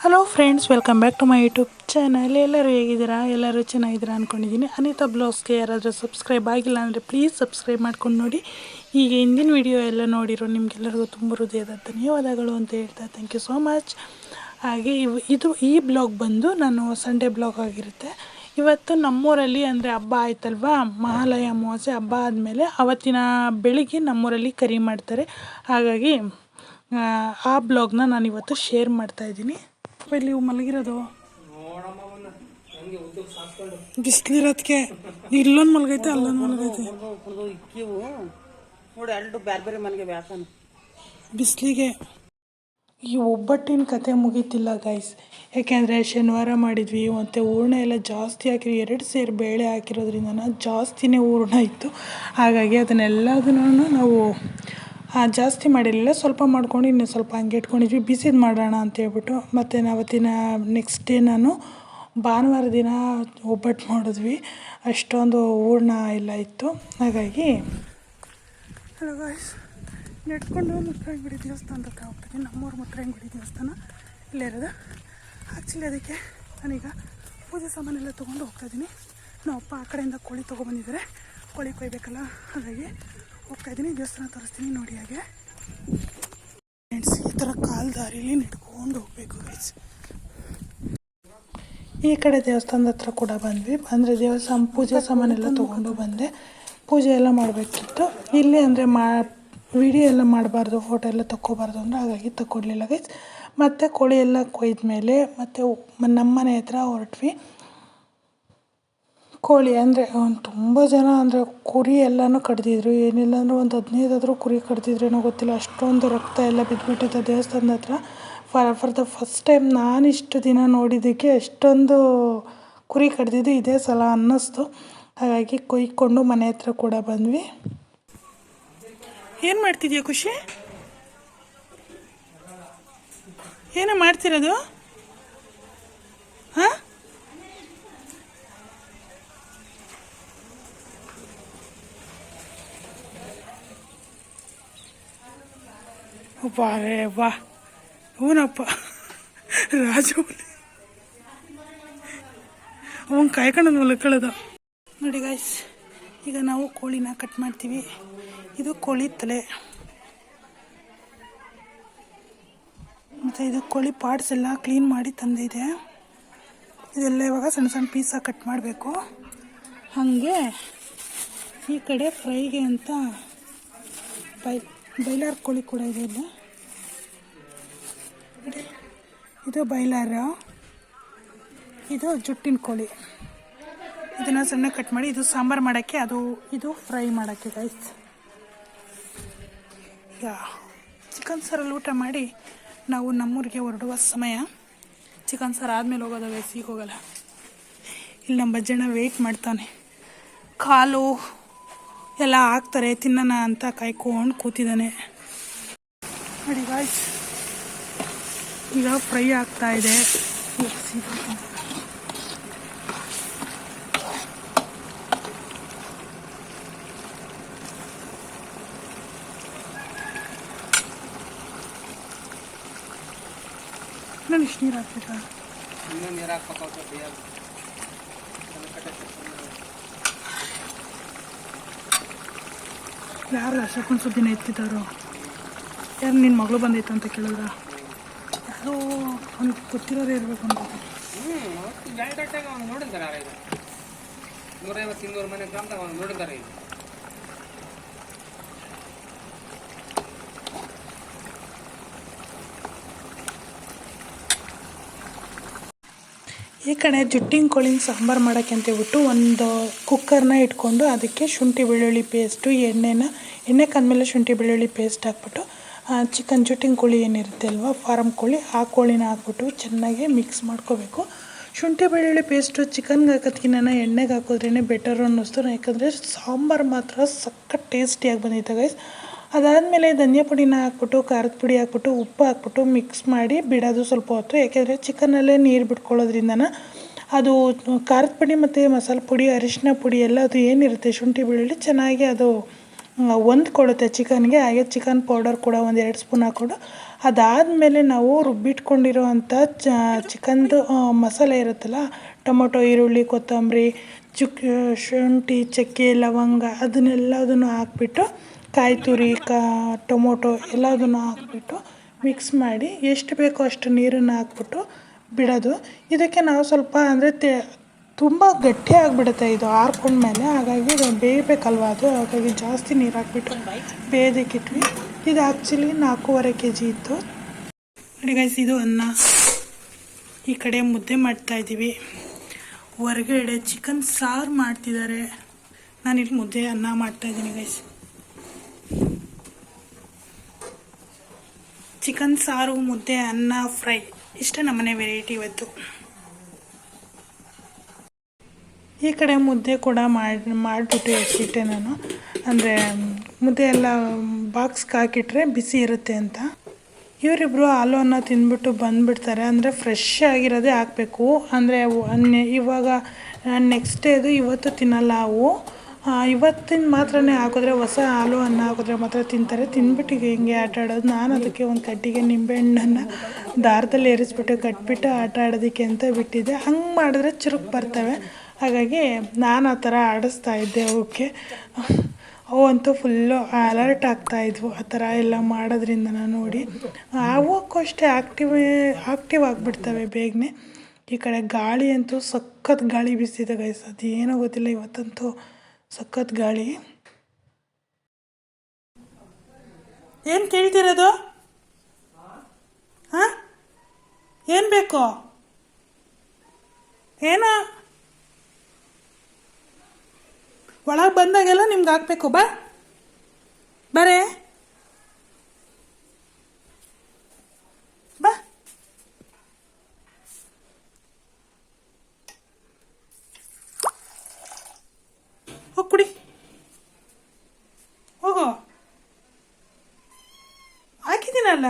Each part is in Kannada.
Hello friends welcome back to my YouTube channel ಎಲ್ಲರೂ ಹೇಗಿದ್ದೀರಾ? ಎಲ್ಲರೂ ಚೆನ್ನಾಗಿದ್ದೀರಾ ಅಂದ್ಕೊಂಡಿದ್ದೀನಿ ಅನಿತಾ ಬ್ಲೌಸ್ಗೆ ಯಾರಾದರೂ ಸಬ್ಸ್ಕ್ರೈಬ್ ಆಗಿಲ್ಲ ಅಂದರೆ ಪ್ಲೀಸ್ ಸಬ್ಸ್ಕ್ರೈಬ್ ಮಾಡ್ಕೊಂಡು ನೋಡಿ. ಈಗ ಹಿಂದಿನ ವಿಡಿಯೋ ಎಲ್ಲ ನೋಡಿರೋ ನಿಮಗೆಲ್ಲರಿಗೂ ತುಂಬ ಹೃದಯದ ಧನ್ಯವಾದಗಳು ಅಂತ ಹೇಳ್ತಾ ಥ್ಯಾಂಕ್ ಯು ಸೋ ಮಚ್ ಹಾಗೆ ಇದು ಈ ಬ್ಲಾಗ್ ಬಂದು ನಾನು ಸಂಡೇ ಬ್ಲಾಗ್ ಆಗಿರುತ್ತೆ. ಇವತ್ತು ನಮ್ಮೂರಲ್ಲಿ ಅಂದರೆ ಹಬ್ಬ ಆಯ್ತಲ್ವಾ? ಮಹಾಲಯ ಅಮಾವಾಸ್ಯೆ ಹಬ್ಬ ಆದಮೇಲೆ ಅವತ್ತಿನ ಬೆಳಿಗ್ಗೆ ನಮ್ಮೂರಲ್ಲಿ ಕರಿ ಮಾಡ್ತಾರೆ. ಹಾಗಾಗಿ ಆ, ಬ್ಲಾಗ್ನ ನಾನು ಇವತ್ತು ಶೇರ್ ಮಾಡ್ತಾ ಇಲ್ಲಿ ಇವು ಮಲಗಿರೋದು? ಬಿಸಿಲಿರೋದಕ್ಕೆ ಇಲ್ಲೊಂದು ಮಲಗೈತೆ ಅಲ್ಲೊಂದು ಮಲಗೈತೆ. ನೋಡಿ ಎರಡು ಬ್ಯಾರೆ ಬೇರೆ ಮನೆಗೆ ವ್ಯಾಸನ ಬಿಸಿಲಿಗೆ. ಈ ಒಬ್ಬಟ್ಟಿನ ಕತೆ ಮುಗೀತಿಲ್ಲ ಗೈಸ್ ಯಾಕೆಂದರೆ ಶನಿವಾರ ಮಾಡಿದ್ವಿ ಮತ್ತು ಹೂರ್ಣ ಎಲ್ಲ ಜಾಸ್ತಿ ಹಾಕಿರಿ ಎರಡು ಸೇರು ಬೇಳೆ ಹಾಕಿರೋದ್ರಿಂದ ಜಾಸ್ತಿನೇ ಹೂರ್ಣ ಇತ್ತು. ಹಾಗಾಗಿ ಅದನ್ನೆಲ್ಲದನ್ನು ನಾವು ಆ, ಜಾಸ್ತಿ ಮಾಡಿರಲಿಲ್ಲ. ಸ್ವಲ್ಪ ಮಾಡ್ಕೊಂಡು ಇನ್ನೂ ಸ್ವಲ್ಪ ಹಂಗೆ ಇಟ್ಕೊಂಡಿದ್ವಿ. ಬಿಸಿದು ಮಾಡೋಣ ಅಂತ ಹೇಳ್ಬಿಟ್ಟು ಮತ್ತು ಅವತ್ತಿನ ನೆಕ್ಸ್ಟ್ ಡೇ ನಾನು ಭಾನುವಾರ ದಿನ ಒಬ್ಬಟ್ಟು ಮಾಡಿದ್ವಿ. ಅಷ್ಟೊಂದು ಹೂರ್ಣ ಎಲ್ಲ ಇತ್ತು. ಹಾಗಾಗಿ ಹಲೋ ಗಾಯ್ಸ್ ನೆಟ್ಕೊಂಡು ಮುಟ್ರಂಗುಡಿ ದೇವಸ್ಥಾನ ಹತ್ರ ಹೋಗ್ತೀನಿ ನಮ್ಮೂರು ಮುಟ್ರಂಗುಡಿ ದೇವಸ್ಥಾನ? ಇಲ್ಲೇ ಇರೋದು. ಆ್ಯಕ್ಚುಲಿ ಅದಕ್ಕೆ ನಾನೀಗ ಪೂಜೆ ಸಾಮಾನೆಲ್ಲ ತೊಗೊಂಡು ಹೋಗ್ತಾ ಇದ್ದೀನಿ. ನಮ್ಮ ಅಪ್ಪ ಆ ಕಡೆಯಿಂದ ಕೋಳಿ ತೊಗೊಬಂದಿದ್ದಾರೆ ಕೋಳಿ ಕೊಯ್ಬೇಕಲ್ಲ? ಹಾಗಾಗಿ ಹೋಗ್ತಾ ಇದ್ದೀನಿ, ದೇವಸ್ಥಾನ ತೋರಿಸ್ತೀನಿ ನೋಡಿ ಹಾಗೆ. ಫ್ರೆಂಡ್ಸ್ ಈ ಥರ ಕಾಲು ದಾರಿಲಿ ನಡ್ಕೊಂಡು ಹೋಗ್ಬೇಕು ಗೈಸ್ ಈ ಕಡೆ ದೇವಸ್ಥಾನದ ಹತ್ರ ಕೂಡ ಬಂದ್ವಿ. ಅಂದರೆ ದೇವಸ್ಥಾನ, ಪೂಜೆ ಸಾಮಾನೆಲ್ಲ ತೊಗೊಂಡು ಬಂದೆ. ಪೂಜೆ ಎಲ್ಲ ಮಾಡಬೇಕಿತ್ತು. ಇಲ್ಲಿ ಅಂದರೆ ಮಾ ವಿಡಿಯೋ ಎಲ್ಲ ಮಾಡಬಾರ್ದು ಫೋಟೋ ಎಲ್ಲ ತಕ್ಕೋಬಾರ್ದು ಅಂದರೆ ಹಾಗಾಗಿ ತಕ್ಕೊಡ್ಲಿಲ್ಲ ಗೈಸ್ ಮತ್ತು ಕೋಳಿ ಎಲ್ಲ ಕೊಯ್ದ ಮೇಲೆ ಮತ್ತು ನಮ್ಮ ಮನೆ ಹತ್ರ ಹೊರಟ್ವಿ. ಕೋಳಿ ಅಂದರೆ ಒಂದು ತುಂಬ ಜನ ಅಂದರೆ ಕುರಿ ಎಲ್ಲನೂ ಕಡ್ದಿದ್ರು. ಏನಿಲ್ಲ ಅಂದ್ರೆ ಒಂದು ಹದಿನೈದಾದರೂ ಕುರಿ ಕಡ್ದಿದ್ರೇನೋ ಗೊತ್ತಿಲ್ಲ. ಅಷ್ಟೊಂದು ರಕ್ತ ಎಲ್ಲ ಬಿದ್ದುಬಿಟ್ಟಿತ್ತು ದೇವಸ್ಥಾನದ ಹತ್ರ. For for the first time ನಾನು ಇಷ್ಟು ದಿನ ನೋಡಿದ್ದಕ್ಕೆ ಅಷ್ಟೊಂದು ಕುರಿ ಕಡ್ದಿದ್ದು ಇದೇ ಸಲ ಅನ್ನಿಸ್ತು. ಹಾಗಾಗಿ ಕೊಯ್ಕೊಂಡು ಮನೆ ಹತ್ರ ಕೂಡ ಬಂದ್ವಿ. ಏನು ಮಾಡ್ತಿದ್ಯಾ ಖುಷಿ? ಏನೋ ಮಾಡ್ತಿರೋದು? ವಾ ರೇ ವಾ ಅವನಪ್ಪ ರಾಜು ಕಾಯ್ಕೊಂಡು ನೋಡಿ ಗಾಯ್ಸ್ ಈಗ ನಾವು ಕೋಳಿನ ಕಟ್ ಮಾಡ್ತೀವಿ. ಇದು ಕೋಳಿ ತಲೆ. ಮತ್ತು ಇದು ಕೋಳಿ ಪಾರ್ಟ್ಸ್ ಎಲ್ಲ ಕ್ಲೀನ್ ಮಾಡಿ ತಂದಿದೆ. ಇದೆಲ್ಲ ಇವಾಗ ಸಣ್ಣ ಸಣ್ಣ ಪೀಸಾಗಿ ಕಟ್ ಮಾಡಬೇಕು. ಹಾಗೆ ಈ ಕಡೆ ಫ್ರೈಗೆ ಅಂತ ಬೈ ಬೈಲಾರ್ ಕೋಳಿ ಕೂಡ ಇದೆ ಇಲ್ಲಿ. ಇದು ಬೈಲಾರ. ಇದು ಜುಟ್ಟಿನ ಕೋಳಿ. ಇದನ್ನು ಸಣ್ಣ ಕಟ್ ಮಾಡಿ, ಇದು ಸಾಂಬಾರು ಮಾಡೋಕ್ಕೆ, ಅದು, ಇದು ಫ್ರೈ ಮಾಡೋಕ್ಕೆ ಗೈಸ್ ಯಾ. ಚಿಕನ್ ಸಾರಲ್ಲಿ ಊಟ ಮಾಡಿ, ನಾವು ನಮ್ಮೂರಿಗೆ ಹೊರಡುವ ಸಮಯ. ಚಿಕನ್ ಸಾರು ಆದಮೇಲೆ ಹೋಗೋದು ಗೈಸ್ ಹೋಗಲ್ಲ. ಇಲ್ಲಿ ನಮ್ಮ ಬಜ್ಜಣ್ಣ ವೆಯ್ಟ್ ಮಾಡ್ತಾನೆ. ಕಾಲು ಎಲ್ಲ ಹಾಕ್ತಾರೆ, ತಿನ್ನೋಣ ಅಂತ ಕಾಯ್ಕೊಂಡು ಕೂತಿದ್ದಾನೆ. ನೋಡಿ ಗಾಯ್ಸ್ ಈಗ ಫ್ರೈ ಆಗ್ತಾ ಇದೆ. ನಾನು ಇಷ್ಟು ನೀರು ಹಾಕ್ಬೇಕಾ? ಇನ್ನೂ ನೀರು ಹಾಕ್ಬೇಕು ಯಾರು ಅಶೋಕನ ಸುದ್ದಿನ ಎತ್ತಿದ್ದಾರೋ? ಯಾರು ನಿನ್ನ ಮಗಳು ಬಂದೈತೆ ಅಂತ ಕೇಳಿದ್ರ? ಒಂದು ಇರಬೇಕು ಅಂತ. ಹ್ಞೂ ಡೈರೆಕ್ಟಾಗ ಅವ್ನು ನೋಡಿದ್ದಾರೆ ಯಾರು ಇದು? ನೂರೈವತ್ತು ಇನ್ನೂರು ಮನೆ ಗ್ರಾಮದಾಗ ಅವ್ನು ನೋಡಿದ್ದಾರೆ ಇದು. ಈ ಕಡೆ ಜುಟ್ಟಿನ ಕೋಳಿನ ಸಾಂಬಾರು ಮಾಡೋಕ್ಕೆ ಅಂತ ಹೇಳ್ಬಿಟ್ಟು ಒಂದು ಕುಕ್ಕರ್ನ ಇಟ್ಕೊಂಡು ಅದಕ್ಕೆ ಶುಂಠಿ ಬೆಳ್ಳುಳ್ಳಿ ಪೇಸ್ಟು ಎಣ್ಣೆನ ಎಣ್ಣೆ ಕಂದಮೇಲೆ ಶುಂಠಿ ಬೆಳ್ಳುಳ್ಳಿ ಪೇಸ್ಟ್ ಹಾಕ್ಬಿಟ್ಟು ಚಿಕನ್ ಜುಟ್ಟಿನ ಕೋಳಿ ಏನಿರುತ್ತೆ ಅಲ್ವಾ ಫಾರಮ್ ಕೋಳಿ, ಆ ಕೋಳಿನ ಹಾಕ್ಬಿಟ್ಟು ಚೆನ್ನಾಗಿ ಮಿಕ್ಸ್ ಮಾಡ್ಕೋಬೇಕು. ಶುಂಠಿ ಬೆಳ್ಳುಳ್ಳಿ ಪೇಸ್ಟು ಚಿಕನ್ಗೆ ಹಾಕೋದ್ಕಿನ್ನ ಎಣ್ಣೆಗೆ ಹಾಕೋದ್ರೇ ಬೆಟರ್ ಅನ್ನಿಸ್ತು ಯಾಕಂದರೆ ಸಾಂಬಾರು ಮಾತ್ರ ಸಖತ್ ಟೇಸ್ಟಿಯಾಗಿ ಬಂದಿತ್ತು ಗೈಸ್ ಅದಾದಮೇಲೆ ಧನಿಯಾ ಪುಡಿನ ಹಾಕ್ಬಿಟ್ಟು, ಖಾರದ ಪುಡಿ ಹಾಕ್ಬಿಟ್ಟು, ಉಪ್ಪು ಹಾಕ್ಬಿಟ್ಟು ಮಿಕ್ಸ್ ಮಾಡಿ ಬಿಡೋದು ಸ್ವಲ್ಪ ಹೊತ್ತು. ಯಾಕೆಂದರೆ ಚಿಕನಲ್ಲೇ ನೀರು ಬಿಟ್ಕೊಳ್ಳೋದ್ರಿಂದ ಅದು ಖಾರದ ಪುಡಿ ಮತ್ತು ಮಸಾಲೆ ಪುಡಿ ಅರಿಶಿನ ಪುಡಿ ಎಲ್ಲ ಅದು ಏನಿರುತ್ತೆ ಶುಂಠಿ ಬೆಳ್ಳುಳ್ಳಿ ಚೆನ್ನಾಗಿ ಅದು ಹೊಂದ್ಕೊಳ್ಳುತ್ತೆ ಚಿಕನ್ಗೆ. ಹಾಗೆ ಚಿಕನ್ ಪೌಡರ್ ಕೂಡ ಒಂದು ಎರಡು ಸ್ಪೂನ್ ಹಾಕ್ಕೊಂಡು. ಅದಾದಮೇಲೆ ನಾವು ರುಬ್ಬಿಟ್ಕೊಂಡಿರುವಂಥ ಚ, ಚಿಕನ್ದು ಮಸಾಲೆ ಇರುತ್ತಲ್ಲ, ಟೊಮೊಟೊ, ಈರುಳ್ಳಿ, ಕೊತ್ತಂಬರಿ, ಚುಕ್ ಶುಂಠಿ, ಚಕ್ಕೆ, ಲವಂಗ ಅದನ್ನೆಲ್ಲದನ್ನು ಹಾಕ್ಬಿಟ್ಟು ಕಾಯಿ ತುರಿ ಕಾ, ಟೊಮೊಟೊ ಎಲ್ಲದನ್ನು ಹಾಕ್ಬಿಟ್ಟು ಮಿಕ್ಸ್ ಮಾಡಿ, ಎಷ್ಟು ಬೇಕೋ ಅಷ್ಟು ನೀರನ್ನು ಹಾಕ್ಬಿಟ್ಟು ಬಿಡೋದು. ಇದಕ್ಕೆ ನಾವು ಸ್ವಲ್ಪ ಅಂದರೆ ತೆ ತುಂಬ ಗಟ್ಟಿ ಆಗಿಬಿಡುತ್ತೆ ಇದು ಆರ್ಕೊಂಡ್ಮೇಲೆ ಹಾಗಾಗಿ ಬೇಯಬೇಕಲ್ವ ಅದು? ಹಾಗಾಗಿ ಜಾಸ್ತಿ ನೀರು ಹಾಕ್ಬಿಟ್ಟು ಬೇಯೋದಕ್ಕಿಟ್ವಿ ಇದು ಆ್ಯಕ್ಚುಲಿ ನಾಲ್ಕೂವರೆ ಕೆ ಜಿ ಇತ್ತು ಗೈಸ್ ಇದು ಅನ್ನ. ಈ ಕಡೆ ಮುದ್ದೆ ಮಾಡ್ತಾಯಿದ್ದೀವಿ ಹೊರಗಡೆ ಚಿಕನ್ ಸಾರು ಮಾಡ್ತಿದ್ದಾರೆ. ನಾನಿಲ್ಲಿ ಮುದ್ದೆ ಅನ್ನ ಮಾಡ್ತಾಯಿದ್ದೀನಿ ಗೈಸ್ ಚಿಕನ್ ಸಾರು, ಮುದ್ದೆ, ಅನ್ನ ಫ್ರೈ ಇಷ್ಟೇ ನಮ್ಮನೆ ವೆರೈಟಿ ಇವತ್ತು. ಈ ಕಡೆ ಮುದ್ದೆ ಕೂಡ ಮಾಡಿ, ಮಾಡಿಬಿಟ್ಟು ಇಟ್ಟಿಟ್ಟೆ ನಾನು. ಅಂದರೆ, ಮುದ್ದೆ ಎಲ್ಲ ಬಾಕ್ಸ್ಗೆ ಹಾಕಿಟ್ರೆ ಬಿಸಿ ಇರುತ್ತೆ ಅಂತ. ಇವರಿಬ್ಬರು ಅನ್ನ ತಿಂದ್ಬಿಟ್ಟು ಬಂದುಬಿಡ್ತಾರೆ. ಅಂದರೆ ಫ್ರೆಶ್ ಆಗಿರೋದೇ ಹಾಕಬೇಕು. ಅಂದರೆ ಇವಾಗ ನೆಕ್ಸ್ಟ್ ಡೇದು ಇವತ್ತು ತಿನ್ನಲ್ಲ ಅವು. ಇವತ್ತಿನ ಮಾತ್ರನೇ ಹಾಕಿದ್ರೆ ಹೊಸ ಹಾಲು ಅನ್ನ ಹಾಕಿದ್ರೆ ಮಾತ್ರ ತಿಂತಾರೆ. ತಿಂದ್ಬಿಟ್ಟು ಹಿಂಗೆ ಆಟ ಆಡೋದು. ನಾನು ಅದಕ್ಕೆ ಒಂದು ಕಟ್ಟಿಗೆ ನಿಂಬೆಹಣ್ಣನ್ನು ದಾರದಲ್ಲಿ ಏರಿಸ್ಬಿಟ್ಟು ಕಟ್ಬಿಟ್ಟು ಆಟ ಆಡೋದಕ್ಕೆ ಅಂತ ಬಿಟ್ಟಿದ್ದೆ. ಹಂಗೆ ಮಾಡಿದ್ರೆ ಚುರುಕು ಬರ್ತವೆ. ಹಾಗಾಗಿ ನಾನು ಆ ಥರ ಆಡಿಸ್ತಾ ಇದ್ದೆ ಅವಕ್ಕೆ. ಅವು ಅಂತೂ ಫುಲ್ಲು ಅಲರ್ಟ್ ಆಗ್ತಾಯಿದ್ವು ಆ ಥರ ಎಲ್ಲ ಮಾಡೋದ್ರಿಂದ ನಾನು ನೋಡಿ. ಅವಕ್ಕೂ ಅಷ್ಟೇ ಆ್ಯಕ್ಟಿವ್ ಆ್ಯಕ್ಟಿವ್ ಆಗಿಬಿಡ್ತವೆ ಬೇಗನೆ. ಈ ಕಡೆ ಗಾಳಿ ಅಂತೂ ಸಖತ್ ಗಾಳಿ ಬೀಸಿದೆ ಗೈಸ್ ಅದು ಏನೋ ಗೊತ್ತಿಲ್ಲ ಇವತ್ತಂತೂ ಸಖತ್ ಗಾಳಿ. ಏನು ಕೇಳ್ತಿರೋದು? ಹಾಂ? ಏನು ಬೇಕು? ಏನು? ಒಳಗೆ ಬಂದಾಗೆಲ್ಲ ನಿಮ್ಗೆ ಹಾಕ್ಬೇಕು. ಬಾ. ಬರೇ. ಬಾ. ಹೋಗಿ ಕುಡಿ. ಹೋಗೋ ಹಾಕಿದ್ದೀನಲ್ಲ?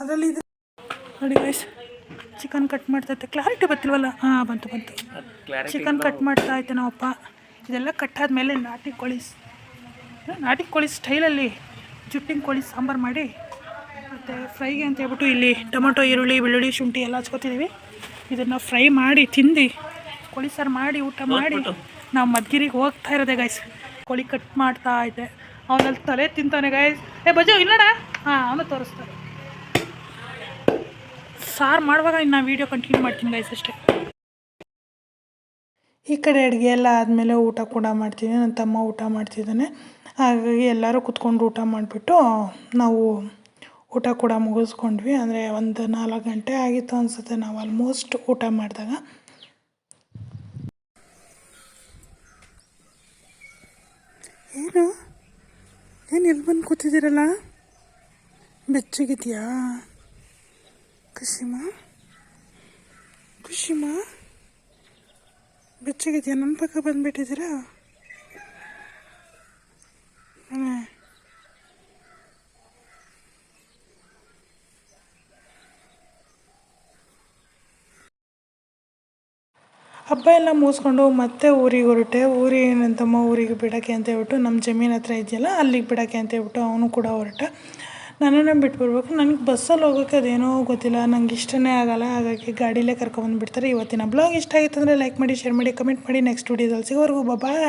ಅದರಲ್ಲಿ ಇದೆ. ನೋಡಿ ಗೈಸ್ ಚಿಕನ್ ಕಟ್ ಮಾಡ್ತೈತೆ ಕ್ಲಾರಿಟಿ ಬರ್ತಿಲ್ವಲ್ಲ? ಹಾಂ ಬಂತು ಬಂತು. ಚಿಕನ್ ಕಟ್ ಮಾಡ್ತಾ ಐತೆ ನಮ್ಮಪ್ಪ ಇದೆಲ್ಲ ಕಟ್ಟಾದ್ಮೇಲೆ ನಾಟಿ ಕೋಳಿ ನಾಟಿ ಕೋಳಿ ಸ್ಟೈಲಲ್ಲಿ ಜುಟ್ಟಿನ ಕೋಳಿ ಸಾಂಬಾರು ಮಾಡಿ ಮತ್ತು ಫ್ರೈಗೆ ಅಂತ ಹೇಳ್ಬಿಟ್ಟು ಇಲ್ಲಿ ಟೊಮೊಟೊ ಈರುಳ್ಳಿ ಬೆಳ್ಳುಳ್ಳಿ ಶುಂಠಿ ಎಲ್ಲ ಹಚ್ಕೋತಿದ್ದೀವಿ ಇದನ್ನು ಫ್ರೈ ಮಾಡಿ ತಿಂದು ಕೋಳಿ ಸಾರು ಮಾಡಿ ಊಟ ಮಾಡಿ ನಾವು ಮದ್ಗಿರಿಗೆ ಹೋಗ್ತಾ ಇರೋದೆ ಗಾಯ್ಸ್ ಕೋಳಿ ಕಟ್ ಮಾಡ್ತಾ ಇದ್ದೆ. ಅವನಲ್ಲಿ ತಲೆ ತಿಂತಾನೆ ಗಾಯ್ಸ್ ಏ ಬಜು ಇಲ್ಲಡ ಹಾಂ ಅವನು ತೋರಿಸ್ತಾರೆ ಸಾರು ಮಾಡುವಾಗ ಇನ್ನು ವೀಡಿಯೋ ಕಂಟಿನ್ಯೂ ಮಾಡ್ತೀನಿ ಗಾಯ್ಸ್ ಅಷ್ಟೇ. ಈ ಕಡೆ ಅಡುಗೆ ಎಲ್ಲ ಆದಮೇಲೆ ಊಟ ಕೂಡ ಮಾಡ್ತೀನಿ ನನ್ನ ತಮ್ಮ ಊಟ ಮಾಡ್ತಿದ್ದಾನೆ. ಹಾಗಾಗಿ ಎಲ್ಲರೂ ಕುತ್ಕೊಂಡು ಊಟ ಮಾಡಿಬಿಟ್ಟು ನಾವು ಊಟ ಕೂಡ ಮುಗಿಸ್ಕೊಂಡ್ವಿ. ಅಂದರೆ ಒಂದು ನಾಲ್ಕು ಗಂಟೆ ಆಗಿತ್ತು ಅನಿಸುತ್ತೆ ನಾವು ಆಲ್ಮೋಸ್ಟ್ ಊಟ ಮಾಡಿದಾಗ. ಏನು? ಏನು ಎಲ್ಲಿ ಬಂದು ಕೂತಿದ್ದೀರಲ್ಲ? ಬೆಚ್ಚಗಿದೆಯಾ? ಖುಷಿಮಾ? ಖುಷಿಮಾ? ಬೆಚ್ಚಗಿದೆಯಾ? ನನ್ನ ಪಕ್ಕ ಬಂದುಬಿಟ್ಟಿದ್ದೀರಾ? ಹಬ್ಬ ಎಲ್ಲ ಮುಗಿಸ್ಕೊಂಡು ಮತ್ತೆ ಊರಿಗೆ ಹೊರಟೆ. ಊರಿಗೆ ನನ್ನ ಊರಿಗೆ ಬಿಡೋಕ್ಕೆ ಅಂತ ಹೇಳ್ಬಿಟ್ಟು ನಮ್ಮ ಜಮೀನ್ ಹತ್ರ ಇದೆಯಲ್ಲ, ಅಲ್ಲಿಗೆ ಬಿಡೋಕ್ಕೆ ಅಂತ ಹೇಳ್ಬಿಟ್ಟು ಅವನು ಕೂಡ ಹೊರಟ. ನನ್ನನ್ನು ಬಿಟ್ಬಿಡ್ಬೇಕು. ನನಗೆ ಬಸ್ಸಲ್ಲಿ ಹೋಗೋಕೆ ಅದೇನೋ ಗೊತ್ತಿಲ್ಲ, ನಂಗೆ ಇಷ್ಟನೇ ಆಗಲ್ಲ, ಹಾಗಾಗಿ ಗಾಡಿಲೇ ಕರ್ಕೊಂಬಂದುಬಿಡ್ತಾರೆ. ಇವತ್ತಿನ ಬ್ಲಾಗ್ ಇಷ್ಟ ಆಗಿತ್ತು ಅಂದರೆ ಲೈಕ್ ಮಾಡಿ, ಶೇರ್ ಮಾಡಿ, ಕಮೆಂಟ್ ಮಾಡಿ. ನೆಕ್ಸ್ಟ್ ವೀಡಿಯೋದಲ್ಲಿ ಸಿಗೋವರೆಗೂ ಬಾಯ್